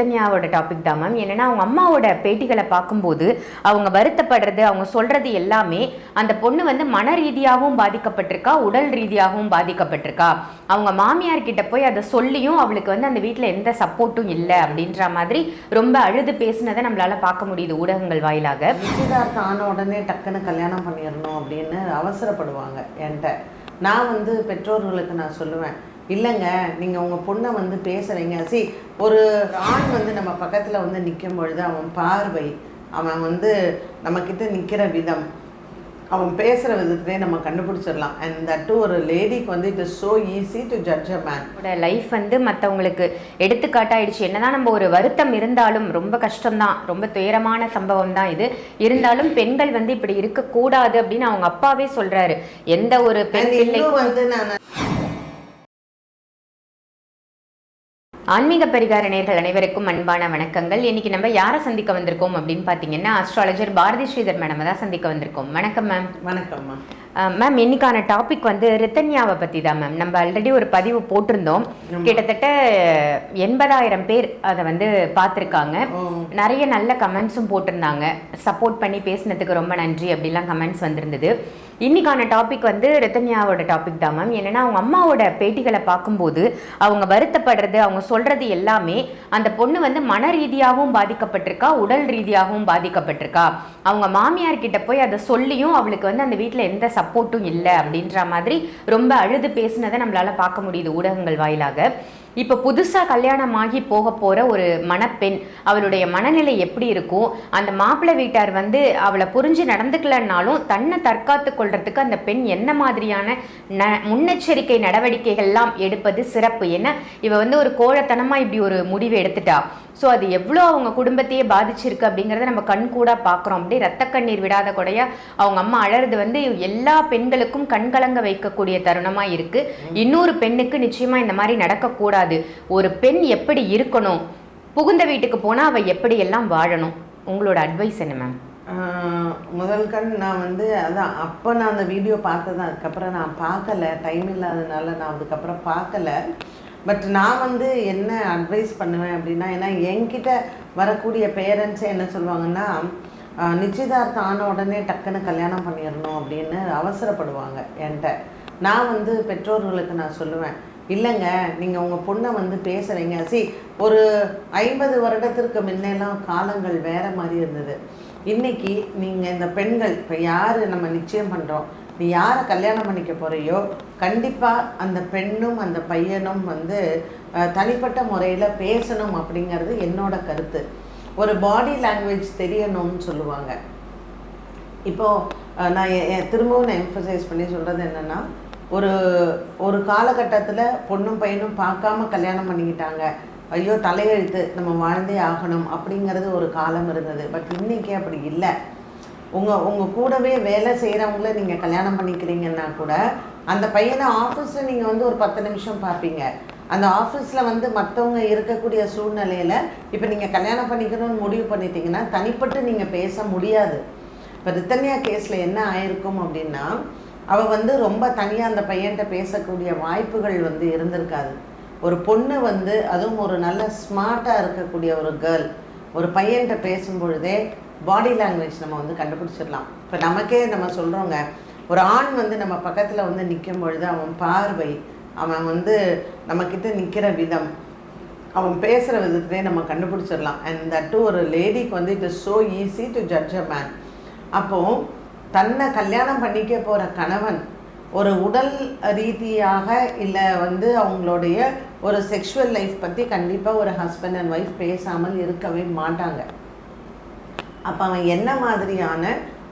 சைத்தன்யாவோட topic தான் ma'am என்னென்னா அவங்க அம்மாவோட பேட்டிகளை பார்க்கும்போது அவங்க வருத்தப்படுறது அவங்க சொல்கிறது எல்லாமே அந்த பொண்ணு வந்து மன ரீதியாகவும் பாதிக்கப்பட்டிருக்கா உடல் ரீதியாகவும் பாதிக்கப்பட்டிருக்கா? அவங்க மாமியார்கிட்ட போய் அதை சொல்லியும் அவளுக்கு வந்து அந்த வீட்டில் எந்த சப்போர்ட்டும் இல்லை அப்படின்ற மாதிரி ரொம்ப அழுது பேசினதை நம்மளால் பார்க்க முடியுது ஊடகங்கள் வாயிலாக. நிச்சயதார்த்தம் ஆன உடனே டக்குன்னு கல்யாணம் பண்ணிடணும் அப்படின்னு அவசரப்படுவாங்க என்கிட்ட. நான் வந்து பெற்றோர்களுக்கு நான் சொல்லுவேன் இல்லைங்க நீங்கள் உங்கள் பொண்ணை வந்து பேசுகிறீங்க சி ஒரு ஆண் வந்து நம்ம பக்கத்தில் வந்து நிற்கும் பொழுது அவன் பார்வை அவன் வந்து நம்மக்கிட்ட நிற்கிற விதம் அவன் பேசுகிற விதத்திலே நம்ம கண்டுபிடிச்சிடலாம். அண்ட் தட்டு ஒரு லேடிக்கு வந்து it is so easy to judge a man life வந்து மற்றவங்களுக்கு எடுத்துக்காட்டாயிடுச்சு. என்னதான் நம்ம ஒரு வருத்தம் இருந்தாலும் ரொம்ப கஷ்டம்தான். ரொம்ப துயரமான சம்பவம் தான் இது. இருந்தாலும் பெண்கள் வந்து இப்படி இருக்கக்கூடாது அப்படின்னு அவங்க அப்பாவே சொல்றாரு. எந்த ஒரு பெண் வந்து நான் ஆன்மீக பரிகார நேர்கள் அனைவருக்கும் அன்பான வணக்கங்கள். இன்னைக்கு நம்ம யாரை சந்திக்க வந்திருக்கோம் அப்படின்னு பார்த்தீங்கன்னா அஸ்ட்ராலஜர் பாரதி ஸ்ரீதர் மேடம் தான் சந்திக்க வந்திருக்கோம். வணக்கம் மேம் வணக்கம்மா மேம் இன்னைக்கான டாபிக் வந்து ரித்தன்யாவை பற்றி தான் மேம் நம்ம ஆல்ரெடி ஒரு பதிவு போட்டிருந்தோம். கிட்டத்தட்ட எண்பதாயிரம் பேர் அதை வந்து பார்த்துருக்காங்க நிறைய நல்ல கமெண்ட்ஸும் போட்டிருந்தாங்க. சப்போர்ட் பண்ணி பேசினதுக்கு ரொம்ப நன்றி அப்படிலாம் கமெண்ட்ஸ் வந்திருந்தது. இன்னைக்கான டாபிக் வந்து ரத்தன்யாவோட டாபிக் தான் மேம் என்னன்னா அவங்க அம்மாவோட பேட்டிகளை பார்க்கும்போது அவங்க வருத்தப்படுறது அவங்க சொல்றது எல்லாமே அந்த பொண்ணு வந்து மன ரீதியாகவும் பாதிக்கப்பட்டிருக்கா உடல் ரீதியாகவும் பாதிக்கப்பட்டிருக்கா? அவங்க மாமியார் கிட்ட போய் அதை சொல்லியும் அவளுக்கு வந்து அந்த வீட்டில் எந்த சப்போர்ட்டும் இல்லை அப்படின்ற மாதிரி ரொம்ப அழுது பேசினதை நம்மளால பார்க்க முடியுது ஊடகங்கள் வாயிலாக. இப்போ புதுசாக கல்யாணம் ஆகி போக போகிற ஒரு மணப்பெண் அவளுடைய மனநிலை எப்படி இருக்கும்? அந்த மாப்பிள்ளை வீட்டார் வந்து அவளை புரிஞ்சு நடந்துக்கலன்னாலும் தன்னை தற்காத்து கொள்றதுக்கு அந்த பெண் என்ன மாதிரியான ந முன்னெச்சரிக்கை நடவடிக்கைகள்லாம் எடுப்பது சிறப்பு? ஏன்னா இவ வந்து ஒரு கோழத்தனமாக இப்படி ஒரு முடிவு எடுத்துட்டா? ஸோ அது எவ்வளோ அவங்க குடும்பத்தையே பாதிச்சிருக்கு அப்படிங்கிறத நம்ம கண் கூட பார்க்குறோம். அப்படியே ரத்த கண்ணீர் விடாத கொடையா அவங்க அம்மா அழறது வந்து எல்லா பெண்களுக்கும் கண்கலங்க வைக்கக்கூடிய தருணமாக இருக்குது இன்னொரு பெண்ணுக்கு நிச்சயமாக இந்த மாதிரி நடக்கக்கூடாது. ஒரு பெண் எப்படி இருக்கணும்? புகுந்த வீட்டுக்கு போனால் அவள் எப்படி எல்லாம் வாழணும்? உங்களோட அட்வைஸ் என்ன மேம் முதல் கண் நான் வந்து அதான் அப்போ நான் அந்த வீடியோ பார்த்ததான் அதுக்கப்புறம் நான் பார்க்கல. டைம் இல்லாததுனால நான் அதுக்கப்புறம் பார்க்கல. பட் நான் வந்து என்ன அட்வைஸ் பண்ணுவேன் அப்படின்னா ஏன்னா என்கிட்ட வரக்கூடிய பேரண்ட்ஸே என்ன சொல்லுவாங்கன்னா நிச்சயதார்த்தம் ஆன உடனே டக்குன்னு கல்யாணம் பண்ணிடணும் அப்படின்னு அவசரப்படுவாங்க என்கிட்ட. நான் வந்து பெற்றோர்களுக்கு நான் சொல்லுவேன் இல்லைங்க நீங்கள் உங்கள் பொண்ணை வந்து பேசுகிறீங்க சி ஒரு ஐம்பது வருடத்திற்கு முன்னெல்லாம் காலங்கள் வேறு மாதிரி இருந்தது. இன்னைக்கு நீங்கள் இந்த பெண்கள் இப்போ யார் நம்ம நிச்சயம் பண்ணுறோம் நீ யாரை கல்யாணம் பண்ணிக்க போறியோ கண்டிப்பாக அந்த பெண்ணும் அந்த பையனும் வந்து தனிப்பட்ட முறையில் பேசணும் அப்படிங்கிறது என்னோட கருத்து. ஒரு பாடி லாங்குவேஜ் தெரியணும்னு சொல்லுவாங்க. இப்போ நான் திரும்பவும் நான் எம்ஃபசைஸ் பண்ணி சொல்கிறது என்னென்னா ஒரு ஒரு காலகட்டத்தில் பொண்ணும் பையனும் பார்க்காம கல்யாணம் பண்ணிக்கிட்டாங்க. ஐயோ தலையெழுத்து நம்ம வாழ்ந்தே ஆகணும் அப்படிங்கிறது ஒரு காலம் இருந்தது. பட் இன்றைக்கி அப்படி இல்லை. உங்கள் உங்கள் கூடவே வேலை செய்கிறவங்கள நீங்கள் கல்யாணம் பண்ணிக்கிறீங்கன்னா கூட அந்த பையனை ஆஃபீஸில் நீங்கள் வந்து ஒரு பத்து நிமிஷம் பார்ப்பீங்க. அந்த ஆஃபீஸில் வந்து மற்றவங்க இருக்கக்கூடிய சூழ்நிலையில் இப்போ நீங்கள் கல்யாணம் பண்ணிக்கணும்னு முடிவு பண்ணிட்டீங்கன்னா தனிப்பட்டு நீங்கள் பேச முடியாது. இப்போ ரித்தன்யா கேஸில் என்ன ஆயிருக்கும் அப்படின்னா அவள் வந்து ரொம்ப தனியாக அந்த பையன்கிட்ட பேசக்கூடிய வாய்ப்புகள் வந்து இருந்திருக்காது. ஒரு பொண்ணு வந்து அதுவும் ஒரு நல்ல ஸ்மார்ட்டாக இருக்கக்கூடிய ஒரு கேர்ள் ஒரு பையன்கிட்ட பேசும் பொழுதே பாடி லாங்குவேஜ் நம்ம வந்து கண்டுபிடிச்சிடலாம். இப்போ நமக்கே நம்ம சொல்கிறோங்க ஒரு ஆண் வந்து நம்ம பக்கத்தில் வந்து நிற்கும் பொழுது அவன் பார்வை அவன் வந்து நம்மக்கிட்ட நிற்கிற விதம் அவன் பேசுகிற விதத்திலே நம்ம கண்டுபிடிச்சிடலாம். அண்ட் தட்டு ஒரு லேடிக்கு வந்து it is so easy to judge a man அப்போது தன்னை கல்யாணம் பண்ணிக்க போகிற கணவன் ஒரு உடல் ரீதியாக இல்லை வந்து அவங்களுடைய ஒரு செக்ஷுவல் லைஃப் பற்றி கண்டிப்பாக ஒரு ஹஸ்பண்ட் அண்ட் ஒய்ஃப் பேசாமல் இருக்கவே மாட்டாங்க. அப்போ அவன் என்ன மாதிரியான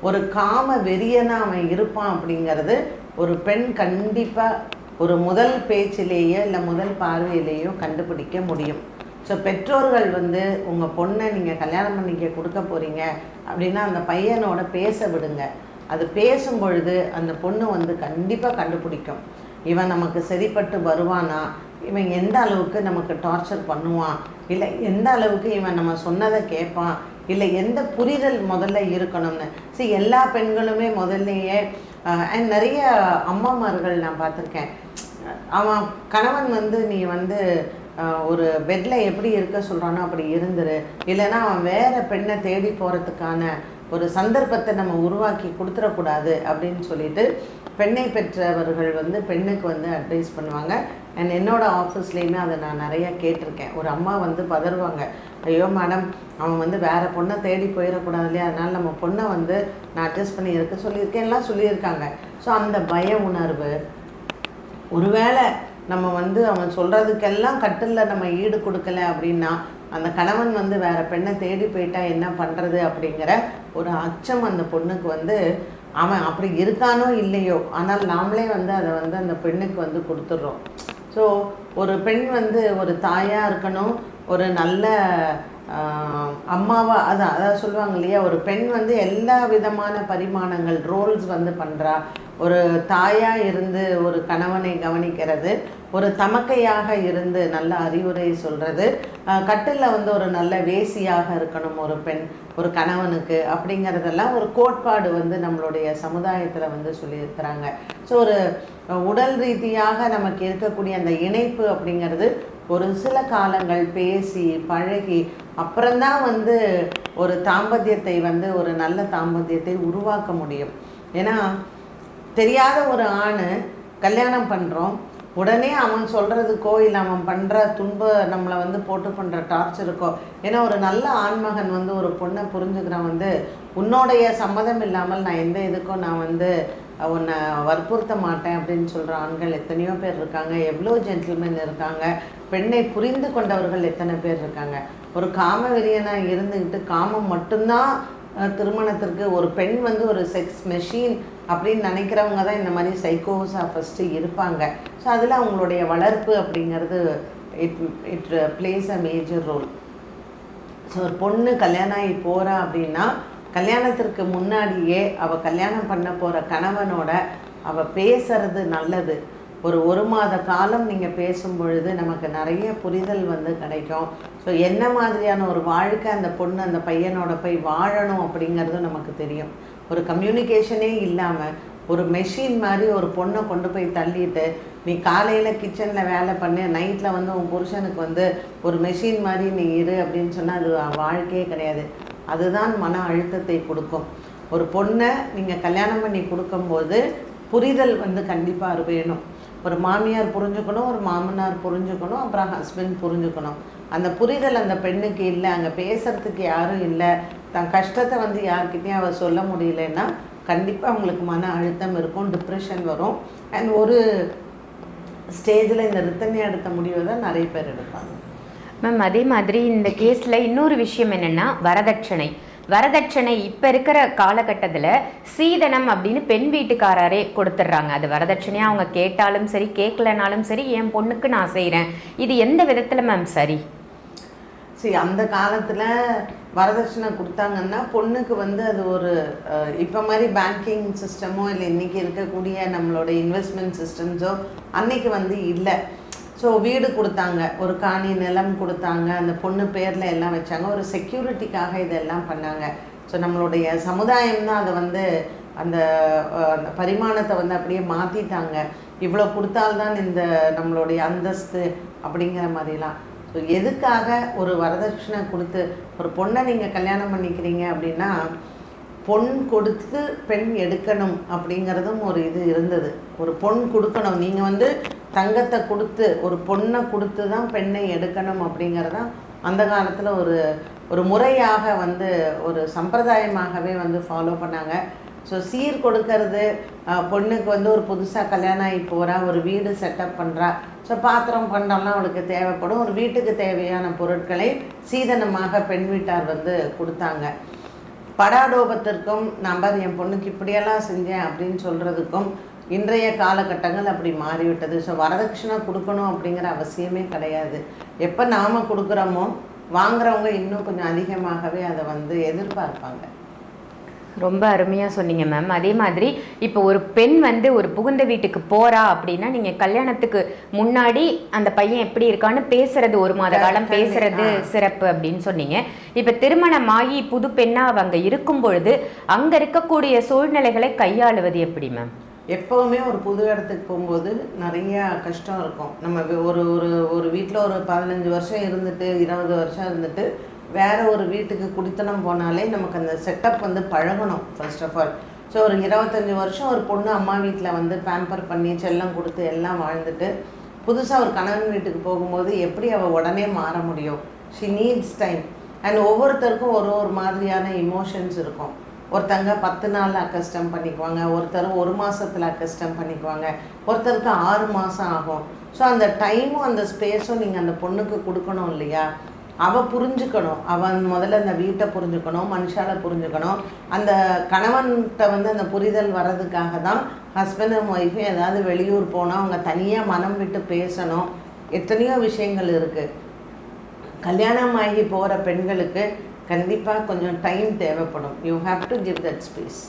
ஒரு காம வெறியனாக அவன் இருப்பான் அப்படிங்கிறது ஒரு பெண் கண்டிப்பாக ஒரு முதல் பேச்சிலேயோ இல்லை முதல் பார்வையிலேயோ கண்டுபிடிக்க முடியும். ஸோ பெற்றோர்கள் வந்து உங்கள் பொண்ணை நீங்கள் கல்யாணம் பண்ணிக்க கொடுக்க போகிறீங்க அப்படின்னா அந்த பையனோட பேச விடுங்க. அது பேசும் பொழுது அந்த பொண்ணு வந்து கண்டிப்பாக கண்டுபிடிக்கும். இவன் நமக்கு சரிப்பட்டு வருவானா? இவன் எந்த அளவுக்கு நமக்கு டார்ச்சர் பண்ணுவான்? இல்லை எந்த அளவுக்கு இவன் நம்ம சொன்னதை கேட்பான்? இல்லை எந்த புரிதல் முதல்ல இருக்கணும்னு. சரி எல்லா பெண்களுமே முதல்லையே அண்ட் நிறைய அம்மாமார்கள் நான் பார்த்துருக்கேன். அவன் கணவன் வந்து நீ வந்து ஒரு பெட்டில் எப்படி இருக்க சொல்கிறானோ அப்படி இருந்துரு. இல்லைன்னா அவன் வேற பெண்ணை தேடி போகிறதுக்கான ஒரு சந்தர்ப்பத்தை நம்ம உருவாக்கி கொடுத்துடக்கூடாது அப்படின்னு சொல்லிட்டு பெண்ணை பெற்றவர்கள் வந்து பெண்ணுக்கு வந்து அட்வைஸ் பண்ணுவாங்க. அண்ட் என்னோட ஆஃபீஸ்லேயுமே அதை நான் நிறையா கேட்டிருக்கேன். ஒரு அம்மா வந்து பதறுவாங்க. ஐயோ மேடம் அவன் வந்து வேறு பொண்ணை தேடி போயிடக்கூடாது இல்லையா? அதனால் நம்ம பொண்ணை வந்து நான் அட்ஜஸ்ட் பண்ணி இருக்க சொல்லியிருக்கேன். எல்லாம் சொல்லியிருக்காங்க. ஸோ அந்த பய உணர்வு ஒருவேளை நம்ம வந்து அவன் சொல்கிறதுக்கெல்லாம் கட்டிலில் நம்ம ஈடு கொடுக்கல அப்படின்னா அந்த கணவன் வந்து வேற பெண்ணை தேடி போயிட்டா என்ன பண்ணுறது அப்படிங்கிற ஒரு அச்சம் அந்த பொண்ணுக்கு வந்து அவன் அப்படி இருக்கானோ இல்லையோ ஆனால் நாமளே வந்து அதை வந்து அந்த பெண்ணுக்கு வந்து கொடுத்துட்றோம். ஸோ ஒரு பெண் வந்து ஒரு தாயாக இருக்கணும் ஒரு நல்ல அம்மாவாக அம்மாவா அதான் அதாவது சொல்லுவாங்க இல்லையா? ஒரு பெண் வந்து எல்லா விதமான பரிமாணங்கள் ரோல்ஸ் வந்து பண்ணுறா ஒரு தாயாக இருந்து ஒரு கணவனை கவனிக்கிறது ஒரு தமக்கையாக இருந்து நல்ல அறிவுரை சொல்கிறது கட்டில் வந்து ஒரு நல்ல வேசியாக இருக்கணும் ஒரு பெண் ஒரு கணவனுக்கு அப்படிங்கிறதெல்லாம் ஒரு கோட்பாடு வந்து நம்மளுடைய சமுதாயத்தில் வந்து சொல்லியிருக்கிறாங்க. ஸோ ஒரு உடல் ரீதியாக நமக்கு இருக்கக்கூடிய அந்த இணைப்பு அப்படிங்கிறது ஒரு சில காலங்கள் பேசி பழகி அப்புறம்தான் வந்து ஒரு தாம்பத்தியத்தை வந்து ஒரு நல்ல தாம்பத்தியத்தை உருவாக்க முடியும். ஏன்னா தெரியாத ஒரு ஆண் கல்யாணம் பண்ணுறோம் உடனே அவன் சொல்கிறதுக்கோ இல்லை அவன் பண்ணுற துன்ப நம்மளை வந்து போட்டு பண்ணுற டார்ச்சருக்கோ ஏன்னா ஒரு நல்ல ஆண்மகன் வந்து ஒரு பொண்ணை புரிஞ்சுக்கிறான் வந்து உன்னோடைய சம்மதம் இல்லாமல் நான் எந்த இதுக்கும் நான் வந்து உன்னை வற்புறுத்த மாட்டேன் அப்படின்னு சொல்கிற ஆண்கள் எத்தனையோ பேர் இருக்காங்க. எவ்வளோ ஜென்டில்மென் இருக்காங்க. பெண்ணை புரிந்து கொண்டவர்கள் எத்தனை பேர் இருக்காங்க. ஒரு காம வெறியனாக இருந்துக்கிட்டு காமம் மட்டும்தான் திருமணத்திற்கு ஒரு பெண் வந்து ஒரு செக்ஸ் மெஷின் அப்படின்னு நினைக்கிறவங்க தான் இந்த மாதிரி சைக்கோஸாக ஃபஸ்ட்டு இருப்பாங்க. ஸோ அதில் அவங்களுடைய வளர்ப்பு அப்படிங்கிறது it it plays a major role so ஒரு பொண்ணு கல்யாணம் ஆகி போகிறா அப்படின்னா கல்யாணத்திற்கு முன்னாடியே அவள் கல்யாணம் பண்ண போகிற கணவனோட அவள் பேசுறது நல்லது. ஒரு ஒரு மாத காலம் நீங்கள் பேசும் பொழுது நமக்கு நிறைய புரிதல் வந்து கிடைக்கும். ஸோ என்ன மாதிரியான ஒரு வாழ்க்கை அந்த பொண்ணு அந்த பையனோட போய் வாழணும் அப்படிங்கிறதும் நமக்கு தெரியும். ஒரு கம்யூனிகேஷனே இல்லாமல் ஒரு மெஷின் மாதிரி ஒரு பொண்ணை கொண்டு போய் தள்ளிட்டு நீ காலையில் கிச்சனில் வேலை பண்ணு நைட்டில் வந்து உன் புருஷனுக்கு வந்து ஒரு மெஷின் மாதிரி நீ இரு அப்படின்னு சொன்னால் அது வாழ்க்கையே கிடையாது. அதுதான் மன அழுத்தத்தை கொடுக்கும். ஒரு பொண்ணை நீங்கள் கல்யாணம் பண்ணி கொடுக்கும்போது புரிதல் வந்து கண்டிப்பாக வேணும். ஒரு மாமியார் புரிஞ்சுக்கணும் ஒரு மாமனார் புரிஞ்சுக்கணும் அப்புறம் ஹஸ்பண்ட் புரிஞ்சுக்கணும். அந்த புரிதல் அந்த பெண்ணுக்கு இல்லை அங்கே பேசுகிறதுக்கு யாரும் இல்லை தன் கஷ்டத்தை வந்து யார்கிட்டையும் அவர் சொல்ல முடியலன்னா கண்டிப்பாக அவங்களுக்கு மன அழுத்தம் இருக்கும் டிப்ரெஷன் வரும். அண்ட் ஒரு ஸ்டேஜில் இந்த ரித்தனை எடுத்த முடிவை தான் நிறைய பேர் எடுப்பாங்க. மேம் அதே மாதிரி இந்த கேஸில் இன்னொரு விஷயம் என்னென்னா வரதட்சணை. வரதட்சணை இப்போ இருக்கிற காலகட்டத்தில் சீதனம் அப்படின்னு பெண் வீட்டுக்காரரே கொடுத்துட்றாங்க அது வரதட்சணையாக அவங்க கேட்டாலும் சரி கேட்கலனாலும் சரி என் பொண்ணுக்கு நான் செய்கிறேன் இது எந்த விதத்தில் மேம் சரி? சரி அந்த காலத்தில் வரதட்சணை கொடுத்தாங்கன்னா பொண்ணுக்கு வந்து அது ஒரு இப்போ மாதிரி பேங்கிங் சிஸ்டமோ இல்லை இன்றைக்கி இருக்கக்கூடிய நம்மளோட இன்வெஸ்ட்மெண்ட் சிஸ்டம்ஸோ அன்னைக்கு வந்து இல்லை. ஸோ வீடு கொடுத்தாங்க. ஒரு காணி நிலம் கொடுத்தாங்க. அந்த பொண்ணு பேரில் எல்லாம் வச்சாங்க. ஒரு செக்யூரிட்டிக்காக இதெல்லாம் பண்ணாங்க. ஸோ நம்மளுடைய சமுதாயம் தான் அதை வந்து அந்த அந்த பரிமாணத்தை வந்து அப்படியே மாற்றிட்டாங்க இவ்வளோ கொடுத்தால்தான் இந்த நம்மளுடைய அந்தஸ்து அப்படிங்கிற மாதிரிலாம். ஸோ எதுக்காக ஒரு வரதட்சணை கொடுத்து ஒரு பொண்ணை நீங்கள் கல்யாணம் பண்ணிக்கிறீங்க அப்படின்னா பொன் கொடுத்து பெண் எடுக்கணும் அப்படிங்கிறதும் ஒரு இது இருந்தது. ஒரு பொன் கொடுக்கணும். நீங்கள் வந்து தங்கத்தை கொடுத்து ஒரு பொண்ணை கொடுத்து தான் பெண்ணை எடுக்கணும் அப்படிங்கிறதான் அந்த காலத்தில் ஒரு ஒரு முறையாக வந்து ஒரு சம்பிரதாயமாகவே வந்து ஃபாலோ பண்ணாங்க. ஸோ சீர் கொடுக்கறது பொண்ணுக்கு வந்து ஒரு புதுசாக கல்யாணம் ஆகி போகிறா ஒரு வீடு செட்டப் பண்ணுறா ஸோ பாத்திரம் பண்டம்லாம் அவளுக்கு தேவைப்படும். ஒரு வீட்டுக்கு தேவையான பொருட்களை சீதனமாக பெண் வீட்டார் வந்து கொடுத்தாங்க. படாடோபத்திற்கும் நம்பர் என் பொண்ணுக்கு இப்படியெல்லாம் செஞ்சேன் அப்படின்னு சொல்கிறதுக்கும் இன்றைய காலகட்டங்கள் அப்படி மாறிவிட்டது. ஸோ வரதட்சணை கொடுக்கணும் அப்படிங்கிற அவசியமே கிடையாது. எப்போ நாம் கொடுக்குறோமோ வாங்குறவங்க இன்னும் கொஞ்சம் அதிகமாகவே அதை வந்து எதிர்பார்ப்பாங்க. ரொம்ப அருமையாக சொன்னீங்க மேம் அதே மாதிரி இப்போ ஒரு பெண் வந்து ஒரு புகுந்த வீட்டுக்கு போறா அப்படின்னா நீங்க கல்யாணத்துக்கு முன்னாடி அந்த பையன் எப்படி இருக்கான்னு பேசுறது ஒரு மாத காலம். பேசுறது சிறப்பு அப்படின்னு சொன்னீங்க. இப்போ திருமணமாகி புது பெண்ணா அவங்க இருக்கும் பொழுது அங்க இருக்கக்கூடிய சூழ்நிலைகளை கையாளுவது எப்படி மேம் எப்போவுமே ஒரு புது இடத்துக்கு போகும்போது நிறைய கஷ்டம் இருக்கும். நம்ம ஒரு ஒரு ஒரு வீட்டில் ஒரு பதினஞ்சு வருஷம் இருந்துட்டு இருபது வருஷம் இருந்துட்டு வேறு ஒரு வீட்டுக்கு குடித்தனம் போனாலே நமக்கு அந்த செட்டப் வந்து பழகணும் ஃபர்ஸ்ட் ஆஃப் ஆல் ஸோ ஒரு இருபத்தஞ்சி வருஷம் ஒரு பொண்ணு அம்மா வீட்டில் வந்து பேம்பர் பண்ணி செல்லம் கொடுத்து எல்லாம் வாழ்ந்துட்டு புதுசாக ஒரு கணவன் வீட்டுக்கு போகும்போது எப்படி அவள் உடனே மாற முடியும்? ஷி நீட்ஸ் டைம் அண்ட் ஒவ்வொருத்தருக்கும் ஒரு ஒரு மாதிரியான இமோஷன்ஸ் இருக்கும். ஒருத்தங்க பத்து நாள் அக்கஸ்டம் பண்ணிக்குவாங்க ஒருத்தர் ஒரு மாதத்தில் அக்கஸ்டம் பண்ணிக்குவாங்க ஒருத்தருக்கு ஆறு மாதம் ஆகும். ஸோ அந்த டைமும் அந்த ஸ்பேஸும் நீங்கள் அந்த பொண்ணுக்கு கொடுக்கணும் இல்லையா? அவள் புரிஞ்சுக்கணும். அவன் முதல்ல அந்த வீட்டை புரிஞ்சுக்கணும் மனுஷால புரிஞ்சுக்கணும். அந்த கணவன்கிட்ட வந்து அந்த புரிதல் வர்றதுக்காக தான் ஹஸ்பண்ட் அண்ட் ஒய்ஃபும் ஏதாவது வெளியூர் போனால் அவங்க தனியாக மனம் விட்டு பேசணும். எத்தனையோ விஷயங்கள் இருக்குது கல்யாணம் ஆகி போகிற பெண்களுக்கு கண்டிப்பாக கொஞ்சம் டைம் தேவைப்படும். You have to give that space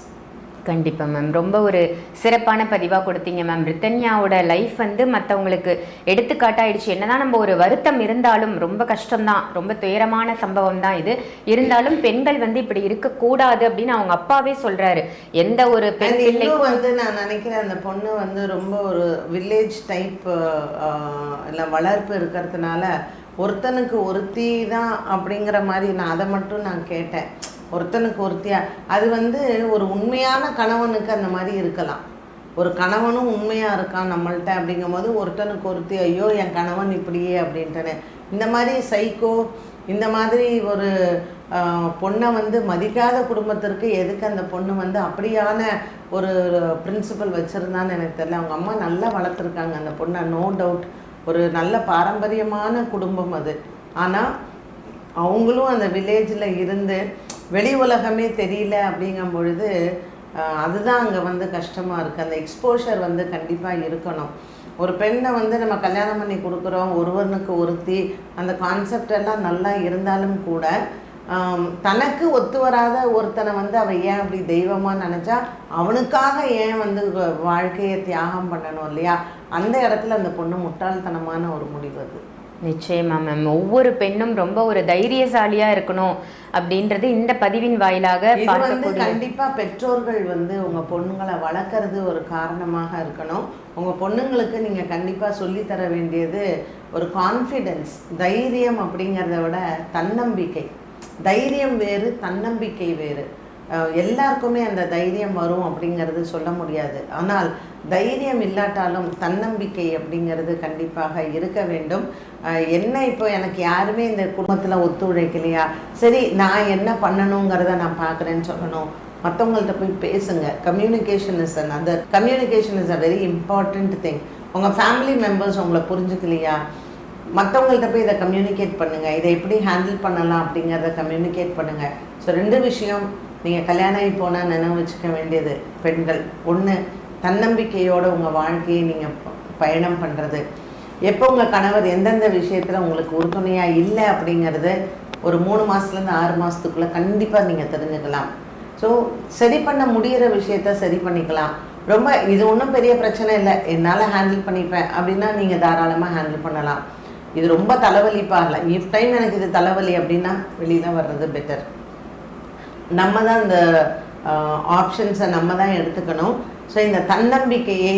கண்டிப்பா மேம் ரொம்ப ஒரு சிறப்பான பதிவா கொடுத்தீங்க மேம் ரித்தன்யாவோட லைஃப் வந்து மற்றவங்களுக்கு எடுத்துக்காட்டாயிடுச்சு. என்னதான் நம்ம ஒரு வருத்தம் இருந்தாலும் ரொம்ப கஷ்டம்தான். ரொம்ப துயரமான சம்பவம் தான் இது. இருந்தாலும் பெண்கள் வந்து இப்படி இருக்கக்கூடாது அப்படின்னு அவங்க அப்பாவே சொல்றாரு. எந்த ஒரு பெண் வந்து நான் நினைக்கிறேன் அந்த பொண்ணு வந்து ரொம்ப ஒரு வில்லேஜ் டைப் இல்லை வளர்ப்பு இருக்கிறதுனால ஒருத்தனுக்கு ஒருத்தி தான் அப்படிங்கிற மாதிரி நான் அதை மட்டும் நான் கேட்டேன். ஒருத்தனுக்கு ஒருத்தியா அது வந்து ஒரு உண்மையான கணவனுக்கு அந்த மாதிரி இருக்கலாம். ஒரு கணவனும் உண்மையாக இருக்கான் நம்மள்ட்ட அப்படிங்கும்போது ஒருத்தனுக்கு ஒருத்தி ஐயோ என் கணவன் இப்படியே அப்படின்ட்டுன்னு. இந்த மாதிரி சைக்கோ இந்த மாதிரி ஒரு பொண்ணை வந்து மதிக்காத குடும்பத்திற்கு எதுக்கு அந்த பொண்ணு வந்து அப்படியான ஒரு பிரின்சிபல் வச்சுருந்தான்னு எனக்கு தெரியல. அவங்க அம்மா நல்லா வளர்த்துருக்காங்க அந்த பொண்ணை நோ டவுட் ஒரு நல்ல பாரம்பரியமான குடும்பம் அது. ஆனால் அவங்களும் அந்த வில்லேஜில் இருந்து வெளி உலகமே தெரியல அப்படிங்கும் பொழுது அதுதான் அங்கே வந்து கஷ்டமாக இருக்குது அந்த எக்ஸ்போஷர் வந்து கண்டிப்பாக இருக்கணும். ஒரு பெண்ணை வந்து நம்ம கல்யாணம் பண்ணி கொடுக்குறோம் ஒருவனுக்கு ஒருத்தி அந்த கான்செப்ட் எல்லாம் நல்லா இருந்தாலும் கூட தனக்கு ஒத்து வராத ஒருத்தனை வந்து அவள் ஏன் அப்படி தெய்வமாக நினச்சா அவனுக்காக ஏன் வந்து வாழ்க்கையை தியாகம் பண்ணணும் இல்லையா? அந்த இடத்துல அந்த பொண்ணு முட்டாள்தனமான ஒரு முடிவு அது. நிச்சயமா மேம் ஒவ்வொரு பெண்ணும் ரொம்ப ஒரு தைரியசாலியா இருக்கணும் அப்படின்றது இந்த பதிவின் வாயிலாக இது வந்து பார்க்கக்கூடிய கண்டிப்பா பெற்றோர்கள் வந்து உங்க பொண்ணுங்களை வளர்க்கறது ஒரு காரணமாக இருக்கணும். உங்க பொண்ணுங்களுக்கு நீங்க கண்டிப்பா சொல்லித் தர வேண்டியது ஒரு கான்ஃபிடென்ஸ் தைரியம் அப்படிங்கிறத விட தன்னம்பிக்கை. தைரியம் வேறு தன்னம்பிக்கை வேறு. எல்லாருக்குமே அந்த தைரியம் வரும் அப்படிங்கிறது சொல்ல முடியாது. ஆனால் தைரியம் இல்லாட்டாலும் தன்னம்பிக்கை அப்படிங்கிறது கண்டிப்பாக இருக்க வேண்டும். என்ன இப்போ எனக்கு யாருமே இந்த குடும்பத்தில் ஒத்துழைக்கலையா? சரி நான் என்ன பண்ணணுங்கிறத நான் பார்க்குறேன்னு சொல்லணும். மற்றவங்கள்ட்ட போய் பேசுங்க. Communication is another communication is a very important thing உங்கள் ஃபேமிலி மெம்பர்ஸ் உங்களை புரிஞ்சுக்கலையா? மற்றவங்கள்ட்ட போய் இதை கம்யூனிகேட் பண்ணுங்கள் இதை எப்படி ஹேண்டில் பண்ணலாம் அப்படிங்கிறத கம்யூனிகேட் பண்ணுங்கள் ஸோ ரெண்டு விஷயம் நீங்கள் கல்யாணம் ஆகி போனால் நினைவு வச்சுக்க வேண்டியது பெண்கள். ஒன்று தன்னம்பிக்கையோடு உங்கள் வாழ்க்கையை நீங்கள் பயணம் பண்ணுறது எப்போ உங்கள் கணவர் எந்தெந்த விஷயத்தில் உங்களுக்கு உறுதுணையாக இல்லை அப்படிங்கிறது ஒரு மூணு மாதத்துலேருந்து ஆறு மாதத்துக்குள்ளே கண்டிப்பாக நீங்கள் தெரிஞ்சுக்கலாம். ஸோ சரி பண்ண முடியிற விஷயத்த சரி பண்ணிக்கலாம். ரொம்ப இது ஒன்றும் பெரிய பிரச்சனை இல்லை. என்னால் ஹேண்டில் பண்ணிப்பேன் அப்படின்னா நீங்கள் தாராளமாக ஹேண்டில் பண்ணலாம். இது ரொம்ப தலைவலிப்பாகலை இஃப் டைம் எனக்கு இது தலைவலி அப்படின்னா வெளியில் வர்றது பெட்டர் நம்ம தான் இந்த ஆப்ஷன்ஸை நம்ம தான் எடுத்துக்கணும். ஸோ இந்த தன்னம்பிக்கையை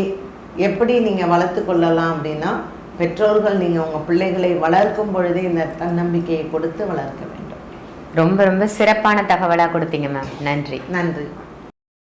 எப்படி நீங்கள் வளர்த்து கொள்ளலாம் அப்படின்னா பெற்றோர்கள் நீங்கள் உங்கள் பிள்ளைகளை வளர்க்கும் பொழுதே இந்த தன்னம்பிக்கையை கொடுத்து வளர்க்க வேண்டும். ரொம்ப ரொம்ப சிறப்பான தகவலா கொடுத்தீங்க மேம் நன்றி. நன்றி.